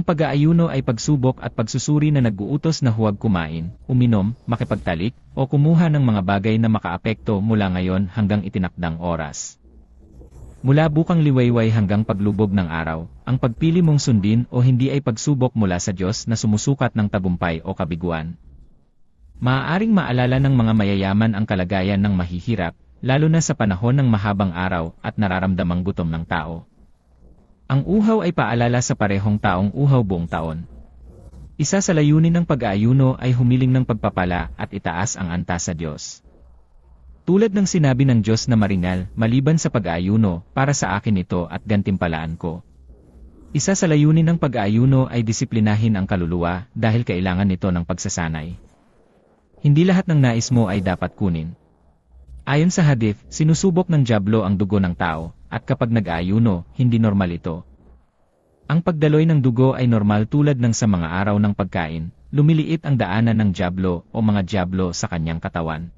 Ang pag-aayuno ay pagsubok at pagsusuri na nag-uutos na huwag kumain, uminom, makipagtalik, o kumuha ng mga bagay na makaapekto mula ngayon hanggang itinakdang oras. Mula bukang liwayway hanggang paglubog ng araw, ang pagpili mong sundin o hindi ay pagsubok mula sa Diyos na sumusukat ng tagumpay o kabiguan. Maaaring maalala ng mga mayayaman ang kalagayan ng mahihirap, lalo na sa panahon ng mahabang araw at nararamdamang gutom ng tao. Ang uhaw ay paalala sa parehong taong uhaw buong taon. Isa sa layunin ng pag-aayuno ay humiling ng pagpapala at itaas ang antas sa Diyos. Tulad ng sinabi ng Diyos na marinal, maliban sa pag-aayuno, para sa akin ito at gantimpalaan ko. Isa sa layunin ng pag-aayuno ay disiplinahin ang kaluluwa dahil kailangan nito ng pagsasanay. Hindi lahat ng nais mo ay dapat kunin. Ayon sa hadith, sinusubok ng Diablo ang dugo ng tao, at kapag nag-aayuno, hindi normal ito. Ang pagdaloy ng dugo ay normal tulad ng sa mga araw ng pagkain, lumiliit ang daanan ng Diablo o mga Diablo sa kanyang katawan.